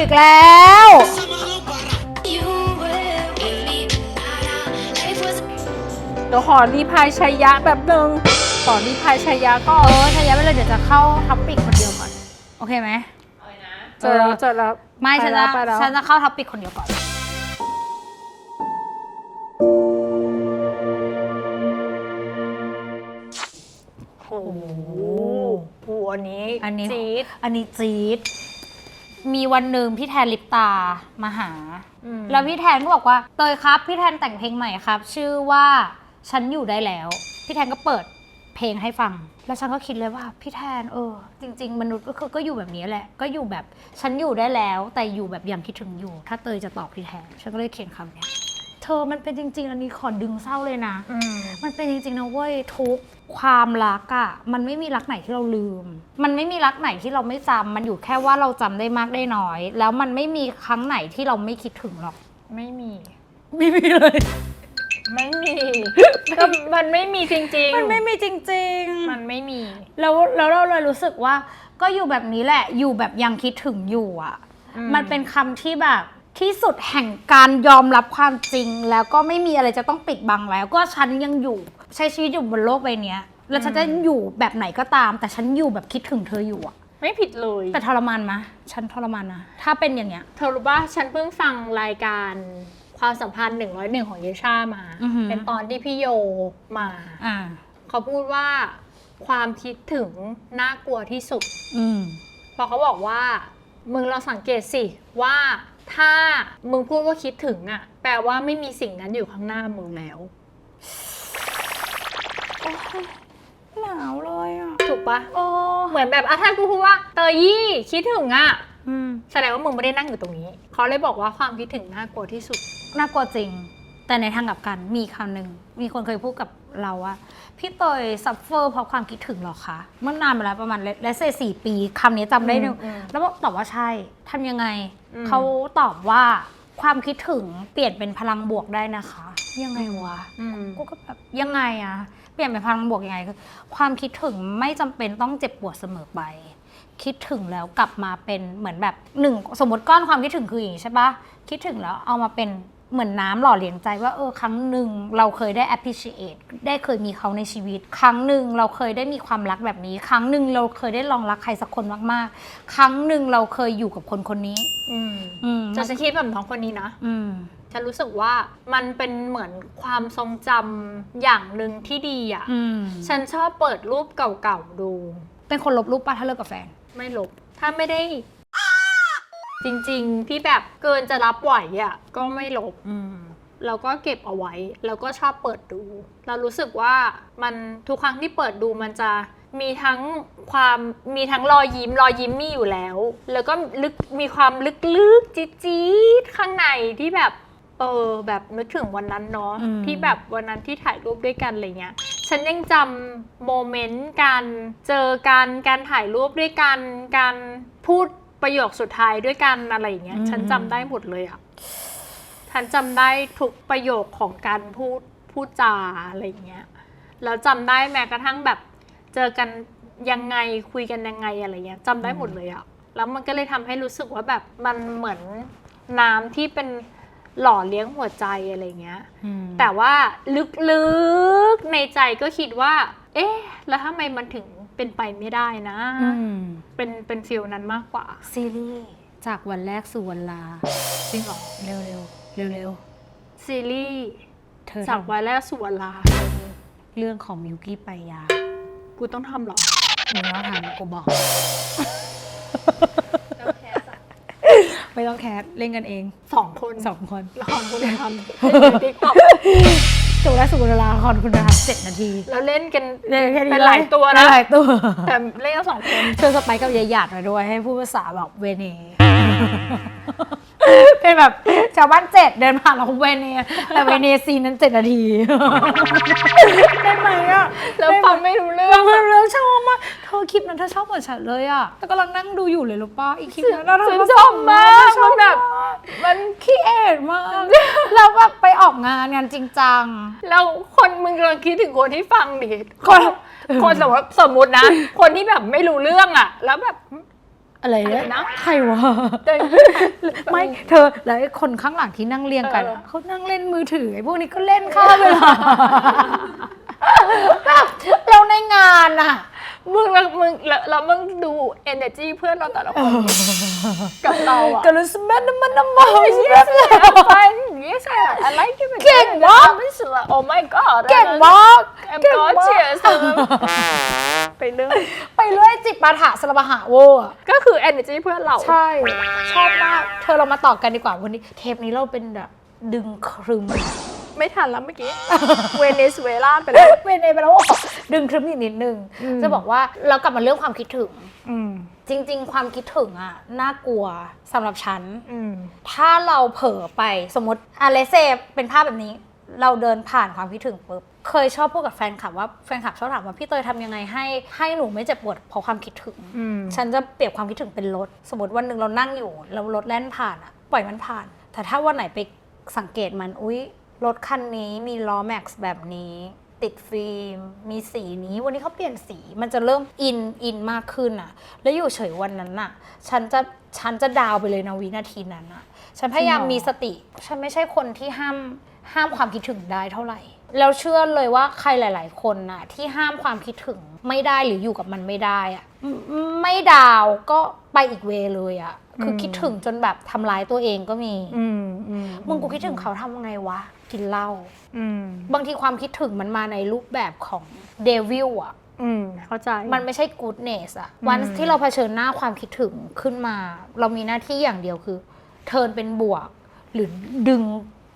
ดูริวอีกแล้ว You were with me. Life was เดี๋ยวขอรีพายชัยยะแบบหนึ่งขอรีพายชัยยะก็เออชายะไปเลยเดี๋ยวจะเข้าท็อปิกคนเดียวก่อน โอเคไหมเจอแล้วเจอแล้วไม่ปฉันแล้จะวไปแล้วฉันจะเข้าท็อปิกคนเดียวก่อนโอ้โหโหอันนี้ อันนี้จี๊ดอันนี้จี๊ด มีวันหนึ่งพี่แทนลิปตามาหาอืมแล้วพี่แทนก็บอกว่าเตยครับ พี่แทนแต่งเพลงใหม่ครับ ชื่อว่าฉันอยู่ได้แล้ว พี่แทนก็เปิดเพลงให้ฟัง แล้วฉันก็คิดเลยว่าพี่แทนเออ จริง ๆ มนุษย์ก็คือก็อยู่แบบนี้แหละ ก็อยู่แบบฉันอยู่ได้แล้ว แต่อยู่แบบยังคิดถึงอยู่ ถ้าเตยจะตอบพี่แทน ฉันก็เลยเขียนคำเนี้ยเธ อมันเป็นจริง ๆ อันนี้ขอดึงเศร้าเลยนะ อืม มันเป็นจริงๆนะเว้ยทุกความรักอะ่ะมันไม่มีรักไหนที่เราลืม มันไม่มีรักไหนที่เราไม่จำมันอยู่แค่ว่าเราจำได้มากได้น้อย แล้วมันไม่มีครั้งไหนที่เราไม่คิดถึงหรอก ไม่มี ไม่มีเลย ไม่มีก็มันไม่มีจริงๆ มันไม่มีจริงมันไม่มีๆแล้วแล้วเราเลยรู้สึกว่า ก็อยู่แบบนี้แหละ อยู่แบบยังคิดถึงอยู่อะ่ะ อืม มันเป็นคำที่แบบ ที่สุดแห่งการยอมรับความจริง แล้วก็ไม่มีอะไรจะต้องปิดบังแล้ว ก็ฉันยังอยู่ใช้ชีวิตอยู่บนโลกใบเนี้ย แล้วฉันจะอยู่แบบไหนก็ตาม แต่ฉันอยู่แบบคิดถึงเธออยู่อะไม่ผิดเลยแต่ทรมานมะฉันทรมานนะถ้าเป็นอย่างเงี้ย เธอรู้ป่ะฉันเพิ่งฟังรายการความสัมพันธ์หนึ่งร้อยหนึ่งของเยชามา อือหือ เป็นตอนที่พี่โยมา อ่า เขาพูดว่าความคิดถึงน่ากลัวที่สุด อืม เพราะเขาบอกว่า มึงเราสังเกตสิว่าถ้ามึงพูดว่าคิดถึงอะ่ะ แปลว่าไม่มีสิ่งนั้นอยู่ข้างหน้ามึงแล้วหนาวเลยอะถูกปะโอ้เหมือนแบบอะถ้ากูพูดว่าเตยยี่คิดถึงอะ่ะอืมแสดงว่ามึงไม่ได้นั่งอยู่ตรงนี้ เขาเลยบอกว่าความคิดถึงน่ากลัวที่สุด น่ากลัวจริง แต่ในทางกลับกันมีคำหนึ่งมีคนเคยพูดกับเราว่า พี่เตยซัฟเฟอร์เพราะความคิดถึงเหรอคะเมื่อนานมาแล้วประมาณเลสเซสี่ปีคำนี้จำได้หนึ่งอืมอืมแล้วบอกตอบว่าใช่ทำยังไงอืมเขาตอบว่าความคิดถึงเปลี่ยนเป็นพลังบวกได้นะคะ ยังไงวะอืมกูก็แบบยังไงอะเปลี่ยนเป็นพลังบวกยังไงคือความคิดถึงไม่จำเป็นต้องเจ็บปวดเสมอไป คิดถึงแล้วกลับมาเป็นเหมือนแบบหนึ่งสมมติก้อนความคิดถึงคืออย่างนี้ใช่ปะคิดถึงแล้วเอามาเป็น เหมือนน้ำหล่อเลี้ยงใจว่าเออครั้งหนึ่งเราเคยได้ appreciate ได้เคยมีเขาในชีวิต ครั้งหนึ่งเราเคยได้มีความรักแบบนี้ ครั้งหนึ่งเราเคยได้ลองรักใครสักคนมากๆ ครั้งหนึ่งเราเคยอยู่กับคนคนนี้ อืมอืมจะฉันคิดแบบน้องคนนี้นะอืมฉันรู้สึกว่ามันเป็นเหมือนความทรงจำอย่างหนึ่งที่ดีอะอืมฉันชอบเปิดรูปเก่าๆดู เป็นคนลบรูปปะถ้าเลิกกับแฟน ไม่ลบ ถ้าไม่ได้ จริงๆ ที่แบบเกินจะรับไหวอะก็ไม่ลบอืมแล้วก็เก็บเอาไว้ แล้วก็ชอบเปิดดู เรารู้สึกว่ามันทุกครั้งที่เปิดดูมันจะมีทั้งความมีทั้งรอยยิ้มรอยยิ้มมีอยู่แล้ว แล้วก็ลึกมีความลึกๆจี๊ดๆข้างในที่แบบเออแบบนึกถึงวันนั้นเนาะอืมที่แบบวันนั้นที่ถ่ายรูปด้วยกันอะไรเงี้ยฉันยังจำโมเมนต์การเจอกันการถ่ายรูปด้วยกันการพูด ประโยคสุดท้ายด้วยกันอะไรอย่างเงี้ย ฉันจำได้หมดเลยอะฉันจำได้ทุกประโยคของการพูดพูดจาอะไรอย่างเงี้ย แล้วจำได้แม้กระทั่งแบบ เจอกันยังไงคุยกันยังไงอะไรเงี้ยจำได้หมดเลยอะแล้วมันก็เลยทำให้รู้สึกว่าแบบมันเหมือนน้ำที่เป็นหล่อเลี้ยงหัวใจอะไรเงี้ย แต่ว่าลึกๆในใจก็คิดว่า เอ๊ะ แล้วทำไมมันถึง เป็นไปไม่ได้นะอืมเป็นเป็นฟิลนั้นมากกว่า ซีรีส์จากวันแรกสู่วันลา จริงเหรอ เร็วเร็วเร็วเร็วซีรีส์ๆเธอจากทำวันแรกสู่วันลา เรื่องของมิวกี้ไปยากูต้องทำเหรอเนื้อหางกูบอก ไม่ต้องแคสเล่นกันเองสองคนสองคนละครคุณธรรมเล่นติ๊กต็อก สู่แรกสู่วันลาคอนคุณธรรมเจ็ดนาทีแล้วเล่นกันเล่นแค่นี้เป็นหลายตัวนะ หลายตัวแต่เล่นกันสองคนเชิญสไปซ์กับยายหยาดมาด้วย ให้พูดภาษาแบบเวเนเป็นแบบชาวบ้านเจ็ดเดินผ่านเราเวเนแต่เวเนซีนนั้นเจ็ดนาที ได้ไหมอะ แล้วฟังไม่รู้เรื่อเรางเพิ่งเรื่อง ชอบมากเธอคลิปนั้นเธอชอบเหมือนฉันเลยอะแต่กำลังนั่งดูอยู่เลยรู้ป่ะอีคลิปนั้นน่ะเธฉันก็ชอบมากชมัอบนแบบมันขี้เอ็ดมากแล้วแบบไปออกงานงานจริงจังแล้วคนมึงกำลังคิดถึงคนที่ฟังดิคนคนสมมติสมมตินะ คนที่แบบไม่รู้เรื่องอะ แล้วแบบอะไรอะไรเนี่ยนะใครวะเดินไม่เธอแล้วไอ้คนข้างหลังที่นั่งเรียงกันเอออะเขานั่งเล่นมือถือไอ้พวกนี้ก็เล่นข้ามเวลาแบบเราในงานอะ มึงแล้วมึงแล้วแล้ว มึงดู energy เพื่อนเราแต่ละคนกับเราอะกรู้สึกมันมันน้ำมัน yes fine yes I like it เก่งมาก oh my god เก่งมาก I'm เก่งมาก gorgeous ไปเรื่องไปเรื่อยจิบปาถะสลบหะเวอร์อะก็คือ energy เพื่อนเรา ใช่ ชอบมาก เธอเรามาต่อกันดีกว่าวันนี้ เทปนี้เราเป็นแบบดึงครึมไม่ทันแล้วเมื่อกี้ เวเนซุเอลาไปแล้ว เวเนไปแล้วอะ ดึงครึมอีกนิดนึงอืมจะบอกว่าเรากลับมาเรื่องความคิดถึงอืมจริง ๆ ความคิดถึงอะน่ากลัวสำหรับฉันอืมถ้าเราเผลอไปสมมติอะเลเซเป็นภาพแบบนี้ เราเดินผ่านความคิดถึงปุ๊บเคยชอบพูดกับแฟนคลับว่าแฟนคลับชอบถามว่าพี่เตยทำยังไงให้ให้หนูไม่เจ็บปวดเพราะความคิดถึงอืมฉันจะเปรียบความคิดถึงเป็นรถ สมมติวันหนึ่งเรานั่งอยู่แล้วรถแล่นผ่านอะปล่อยมันผ่าน แต่ถ้าวันไหนไปสังเกตมันอุ๊ยรถคันนี้มีล้อแม็กซ์แบบนี้ ติดฟิล์ม มีสีนี้ วันนี้เขาเปลี่ยนสี มันจะเริ่มอินอินมากขึ้นอะแล้วอยู่เฉยวันนั้นอะฉันจะฉันจะดาวไปเลยนะวินาทีนั้นอะฉันพยายามจริงเหรอมีสติ ฉันไม่ใช่คนที่ห้ามห้ามความคิดถึงได้เท่าไหร่ แล้วเชื่อเลยว่าใครหลาย ๆ คนน่ะ ที่ห้ามความคิดถึงไม่ได้หรืออยู่กับมันไม่ได้อะไม่ไม่ดาวก็ไปอีกเวย์เลยอะคืออมคิดถึงจนแบบทำร้ายตัวเองก็มี อืมอืมมึงกูคิดถึงเขาทำไงวะ กินเหล้าอืมบางทีความคิดถึงมันมาในรูปแบบของเดวิลอะอืมเข้าใจ มันไม่ใช่กู๊ดเนสอะอืมวันที่เราเผชิญหน้าความคิดถึงขึ้นมา เรามีหน้าที่อย่างเดียวคือ เทิร์นเป็นบวก หรือดึง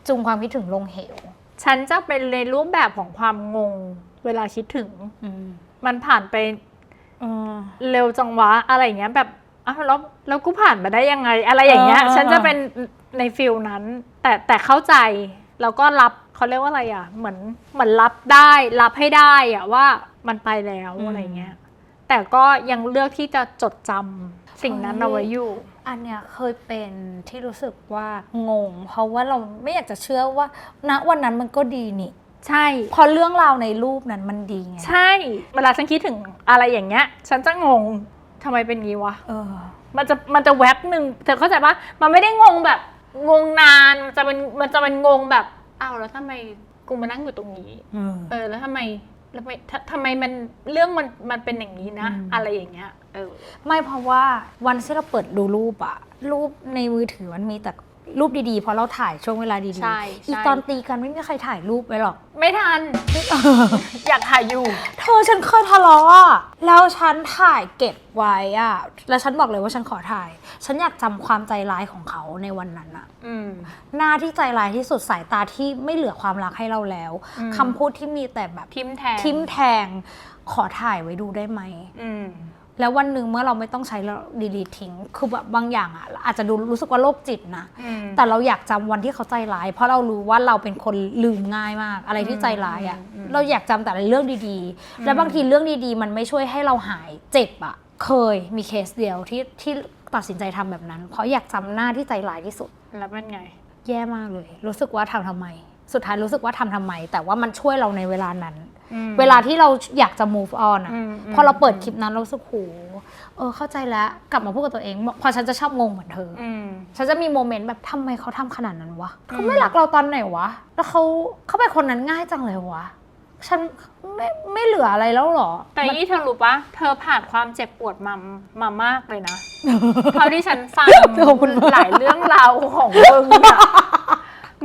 จูงความคิดถึงลงเหวฉันจะเป็นในรูปแบบของความงงเวลาคิดถึง อืมมันผ่านไปเออเร็วจังวะอะไรอย่างเงี้ยแบบอ้าวแล้วแล้วกูผ่านมาได้ยังไง อะไรอย่างเงี้ย เออฉันจะเป็นในฟิลนั้น แต่แต่เข้าใจ แล้วก็รับเขาเรียกว่าอะไรอะ เหมือนเหมือนรับได้รับให้ได้อะว่ามันไปแล้วอะไรเงี้ย แต่ก็ยังเลือกที่จะจดจำสิ่งนั้นเอาไว้อยู่ อันเนี้ยเคยเป็นที่รู้สึกว่างง เพราะว่าเราไม่อยากจะเชื่อว่าณวันนั้นมันก็ดีนี่ใช่พอเรื่องราวในรูปนั้นมันดีไงใช่ เวลาฉันคิดถึงอะไรอย่างเงี้ย ฉันจะงงทำไมเป็นงี้วะ เออ มันจะมันจะแวบหนึ่งเธอเข้าใจปะมันไม่ได้งงแบบ งงนานมันจะเป็นมันจะเป็นงงแบบอ้าวแล้วทำไมกูมานั่งอยู่ตรงนี้ เออแล้วทำไมแล้วทำไมททำไมมันเรื่องมันมันเป็นอย่างนี้นะ อืม อะไรอย่างเงี้ยเออ ไม่เพราะว่าวันที่เราเปิดดูรูปอะรูปในมือถือมันมีแต่ รูปดีๆเพราะเราถ่ายช่วงเวลาดีๆใช่ใช่ อีตอนตีกันไม่มีใครถ่ายรูปไว้หรอก ไม่ทัน อยากถ่ายอยู่ เธอฉันเคยทะเลาะอะแล้วฉันถ่ายเก็บไว้อะแล้วฉันบอกเลยว่าฉันขอถ่าย ฉันอยากจำความใจร้ายของเขาในวันนั้นอะอืม หน้าที่ใจร้ายที่สุดสายตาที่ไม่เหลือความรักให้เราแล้วอืม คำพูดที่มีแต่แบบทิมแทงทิมแทงขอถ่ายไว้ดูได้ไหม อืม แล้ววันหนึ่งเมื่อเราไม่ต้องใช้แล้วดีลีทิ้ง คือแบบบางอย่างอะอาจจะดูรู้สึกว่าโรคจิตนะอืมแต่เราอยากจำวันที่เขาใจร้าย เพราะเรารู้ว่าเราเป็นคนลืมง่ายมาก อะไรที่ใจร้ายอะอืมอืมเราอยากจำแต่เรื่องดีๆ แล้วบางทีเรื่องดีๆ มันไม่ช่วยให้เราหายเจ็บอะเคยมีเคสเดียวที่ที่ตัดสินใจทำแบบนั้น เพราะอยากจำหน้าที่ใจร้ายที่สุด แล้วเป็นไง แย่มากเลย รู้สึกว่าทำทำไม สุดท้ายรู้สึกว่าทำทำไม แต่ว่ามันช่วยเราในเวลานั้นอืมเวลาที่เราอยากจะ move on อะอืมอืมพอเราเปิดคลิปนั้นเรารู้สึกโหเออเข้าใจแล้วกลับมาพูดกับตัวเอง พอฉันจะชอบงงเหมือนเธอออืมฉันจะมีโมเมนต์แบบทำไมเขาทำขนาดนั้นวะเขาไม่รักเราตอนไหนวะ แล้วเขาเขาเป็นคนนั้นง่ายจังเลยวะฉันไม่ไม่เหลืออะไรแล้วเหรอ แต่มันนี่เธอรู้ปะเธอผ่านความเจ็บปวดมามามากเลยนะเท่าที่ฉันฟังขอบคุณมากหลายเรื่องราวของมึงอะ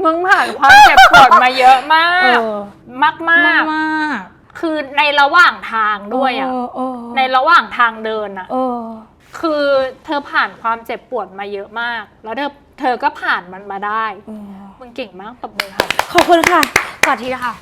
มึงผ่านความเจ็บปวดมาเยอะมาก เออ มากมามากกมากคือในระหว่างทางด้วยอะเเออในระหว่างทางเดินอะเออ คือเธอผ่านความเจ็บปวดมาเยอะมาก แล้วเธอเธอก็ผ่านมันมาได้เออมึงเก่งมากตบมือค่ะ ขอบคุณค่ะกอดทีค่ะ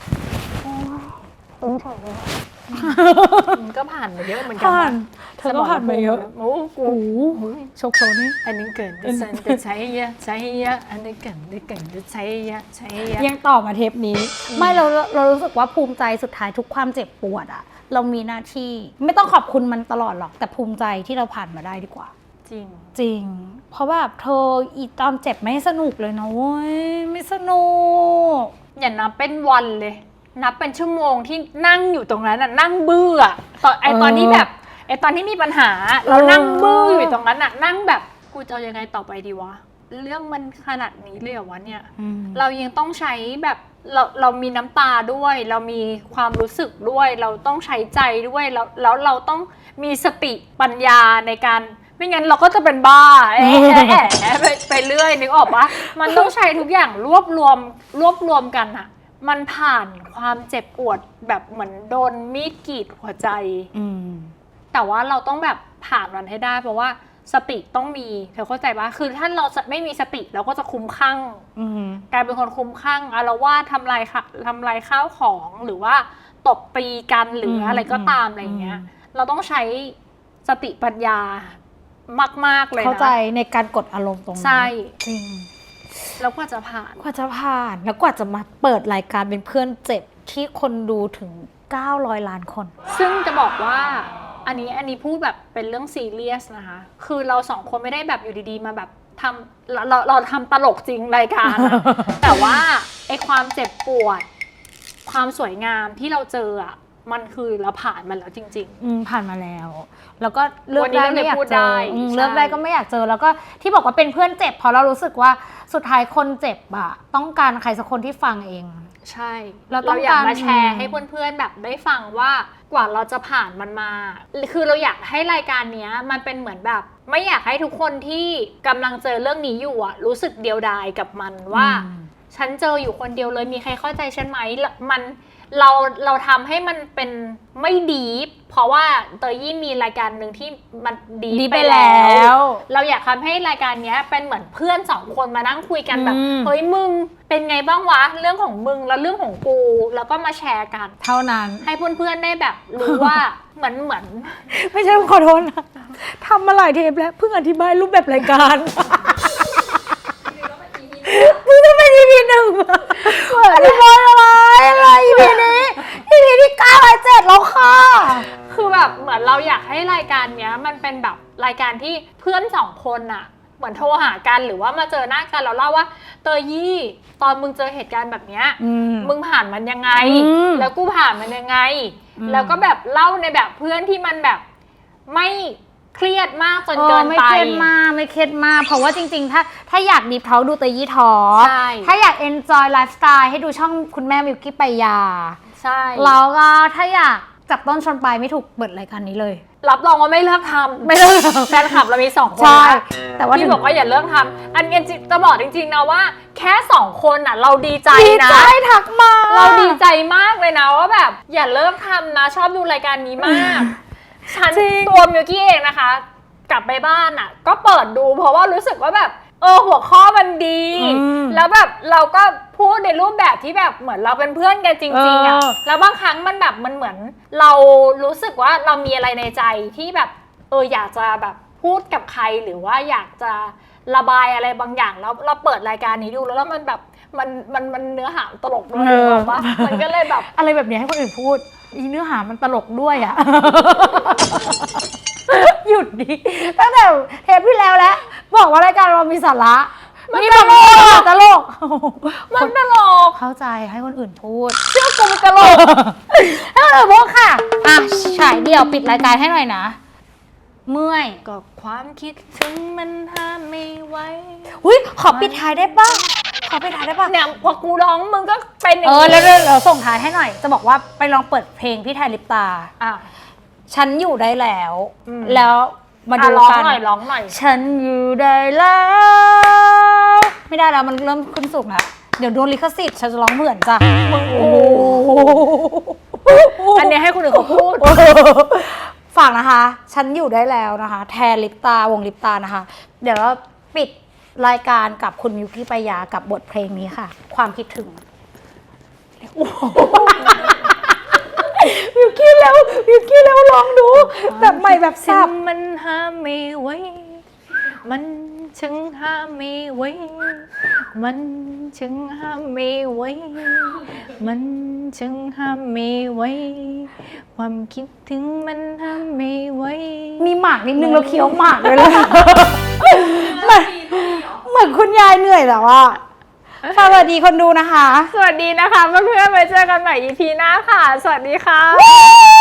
มึงก็ผ่านมาเยอะเหมือนกัผ่านนะเธอก็ผ่านมาเยอะโอ้กูโอ้โหโชคโชนนี่อันนี้เกินดิฉันจะใช้เยอะใช้เยอะอันนี้เกินดิเกินจะใช้เยอะใช้เยอะยังต่อมาเทปนี้ ไม่เราเรารู้สึกว่าภูมิใจสุดท้ายทุกความเจ็บปวดอะเรามีหน้าที่ไม่ต้องขอบคุณมันตลอดหรอก แต่ภูมิใจที่เราผ่านมาได้ดีกว่า จริงจริง เพราะแบบเธออีตอนเจ็บไม่สนุกเลยนะเว้ยไม่สนุกอย่านับเป็นวันเลย นับเป็นชั่วโมงที่นั่งอยู่ตรงนั้นน่ะนั่งเบื่อตอนไอตอนที่แบบไอตอนที่มีปัญหาเรานั่งบื้ออยู่ตรงนั้นอะนั่งแบบกูจะเอายังไงต่อไปดีวะเรื่องมันขนาดนี้เลยเหรอวะเนี่ยอืมเรายังต้องใช้แบบเราเรามีน้ำตาด้วย เรามีความรู้สึกด้วย เราต้องใช้ใจด้วยแล้วแล้วเราต้องมีสติปัญญาในการไม่งั้นเราก็จะเป็นบ้าแอะแอะแอะไปไปเรื่อยนึกออกปะมันต้องใช้ทุกอย่างรวบรวมรวบรวมกันอะ มันผ่านความเจ็บปวดแบบเหมือนโดนมีดกรีดหัวใจ อืม แต่ว่าเราต้องแบบผ่านมันให้ได้ เพราะว่าสติต้องมีเธอเข้าใจปะคือถ้าเราจะไม่มีสติเราก็จะคุ้มข้างอืม กลายเป็นคนคุ้มข้างอารวาสทำลายค่ะทำลายข้าวของหรือว่าตบตีกันหรือมอะไรก็ตามอืมอะไรเงี้ยอืมเราต้องใช้สติปัญญามาก ๆ เลยนะเข้าใจในการกดอารมณ์ตรงนั้นใช่ จริง แล้วกว่าจะผ่าน กว่าจะผ่านแล้วกว่าจะมาเปิดรายการเป็นเพื่อนเจ็บที่คนดูถึง 900 ล้านคน ซึ่งจะบอกว่าอันนี้อันนี้พูดแบบเป็นเรื่องซีเรียสนะคะ คือเราสองคนไม่ได้แบบอยู่ดีๆ มาแบบทำเราเราเราทำตลกจริงรายการอะแต่ว่าไอความเจ็บปวด ความสวยงามที่เราเจออะ มันคือเราผ่านมันแล้วจริง อืมผ่านมาแล้ว แล้วก็เลือกวันนี้ได้เราไม่อยากพูดเจได้ออืมใช่ เลือกได้ก็ไม่อยากเจอ แล้วก็ที่บอกว่าเป็นเพื่อนเจ็บเพราะเรารู้สึกว่าสุดท้ายคนเจ็บอะต้องการใครสักคนที่ฟังเอง ๆ ใช่เราต้องอยากมาการแชร์ให้เพื่อนๆแบบได้ฟังว่ากว่าเราจะผ่านมันมา คือเราอยากให้รายการเนี้ยมันเป็นเหมือนแบบ ไม่อยากให้ทุกคนที่กำลังเจอเรื่องนี้อยู่อะรู้สึกเดียวดายกับมันว่า อืม ฉันเจออยู่คนเดียวเลยมีใครเข้าใจฉันไหมแล้วมันเราเราทำให้มันเป็นไม่ดีฟเพราะว่าเตยยี่มีรายการหนึ่งที่มันดีดีฟไปไปแล้แล้ว ว เราอยากทำให้รายการเนี้ยเป็นเหมือนเพื่อนสองคนมานั่งคุยกันแบบอืม เฮ้ยมึงเป็นไงบ้างวะ เรื่องของมึงแล้วเรื่องของกู แล้วก็มาแชร์กัน เท่านั้น ให้เพื่อนๆได้แบบรู้ว่า เหมือนเหมือน ไม่ใช่ขอโทษนะทำมาหลายเทปแล้วเพิ่งอธิบายรูปแบบรายการ อธิบายอะไรอะไร EP นี้ EP ที่เก้าและเจ็ดแล้วค่ะ คือแบบเหมือนเราอยากให้รายการเนี้ย มันเป็นแบบรายการที่เพื่อนสองคนอะเหมือนโทรหากันหรือว่ามาเจอหน้ากันแล้วเล่าว่า เตยยี่ตอนมึงเจอเหตุการณ์แบบเนี้ยอืมมึงผ่านมันยังไง อืมแล้วกูผ่านมันยังไง อืม แล้วก็แบบเล่าในแบบเพื่อนที่มันแบบไม่ เครียดมากจนเอเกิอนไม่ไปเครียดมากไม่เครียดมาก เพราะว่าจริงๆ ถ้าถ้าอยากดีพทอดูเตยยี่ทอใช่ ถ้าอยาก enjoy lifestyle ให้ดูช่องคุณแม่มิวกี้ไปยา ใช่ แล้วก็ถ้าอยากจับต้นชนปลายไม่ถูกเปิดรายการนี้เลย รับรองว่าไม่เลิกทำไม่เลิกทำ แฟนคลับเรามีสองคนใช่ นะแต่ว่าที่ถึง บอกว่าอย่าเลิกทำอันนี้จะบอกจริงๆนะว่า แค่สองคนอะ เราดีใจดีนะใจทักมาเราดีใจมากเลยนะว่าแบบอย่าเลิกทำนะ ชอบดูรายการนี้มาก ฉันจริง ตัวมิวกี้เองนะคะ กลับไปบ้านอะ ก็เปิดดูเพราะว่ารู้สึกว่าแบบ เออหัวข้อมันดี อืมแล้วแบบเราก็พูดในรูปแบบที่แบบเหมือนเราเป็นเพื่อนกันจริงๆอะเออ แล้วบางครั้งมันแบบมันเหมือน เรารู้สึกว่าเรามีอะไรในใจที่แบบ เอออยากจะแบบพูดกับใครหรือว่าอยากจะระบายอะไรบางอย่างแล้วเราเปิดรายการนี้ดูแล้วแล้วมันแบบมันมันมันเนื้อหาตลกด้วยเออ บอกว่ามันก็เลยแบบ อะไรแบบนี้ให้คนอื่นพูด อีเนื้อหามันตลกด้วยอะหยุดดิตั้งแต่เทปที่แล้วแล้ว บอกว่ารายการเรามีสาระมันนี่ตบอกลกว่าตลก มันตลก เข้าใจให้คนอื่นพูด เชื่อกูมันตลกให้คนอื่นพูดค่ะ อะฉายเดี่ยวปิดรายการให้หน่อยนะ เมื่อย ก็ความคิดถึงมันห้ามไม่ไหว อุ้ยขอปิดท้ายได้ปะ ขอปิดท้ายได้ปะเนี่ยพอกูร้องมึงก็เป็นอย่างเออนี้แล้วเดี๋ยวเราส่งท้ายให้หน่อย จะบอกว่าไปลองเปิดเพลงพี่ไทยลิปตา อะ ฉันอยู่ได้แล้ว อืม แล้วมาอะดูร้องกันหน่อยร้องหน่อย ฉันอยู่ได้แล้ว ไม่ได้แล้วมันเริ่มขึ้นสูงแล้วเดี๋ยวโดนลิขสิทธิ์ฉันจะร้องเหมือนจ้ะมึงโอ้โหอันเนี้ยให้คนอื่นเขาพูด ฝากนะคะ ฉันอยู่ได้แล้วนะคะ แทนลิปตาวงลิปตานะคะ เดี๋ยวเราปิด รายการกับคุณมิวกี้ปายากับบทเพลงนี้ค่ะ ความคิดถึงมิวกี้แล้วมิวกี้แล้วลองดูแบบใหม่แบบสับ มันห้ามไม่ไหว มันช่างห้ามไม่ไหวมันช่างห้ามไม่ไหวมันช่างห้ามไม่ไหวความคิดถึงมันห้ามไม่ไหวมีหมากนิดนึงแล้วเคี้ยวหมากเลยเลยเหมือนเหมือนคุณยายเหนื่อยแล้วอะสวัสดีคนดูนะคะ สวัสดีนะคะเพื่อนๆไว้เจอกันใหม่ EP หน้าค่ะ สวัสดีค่ะ Woo!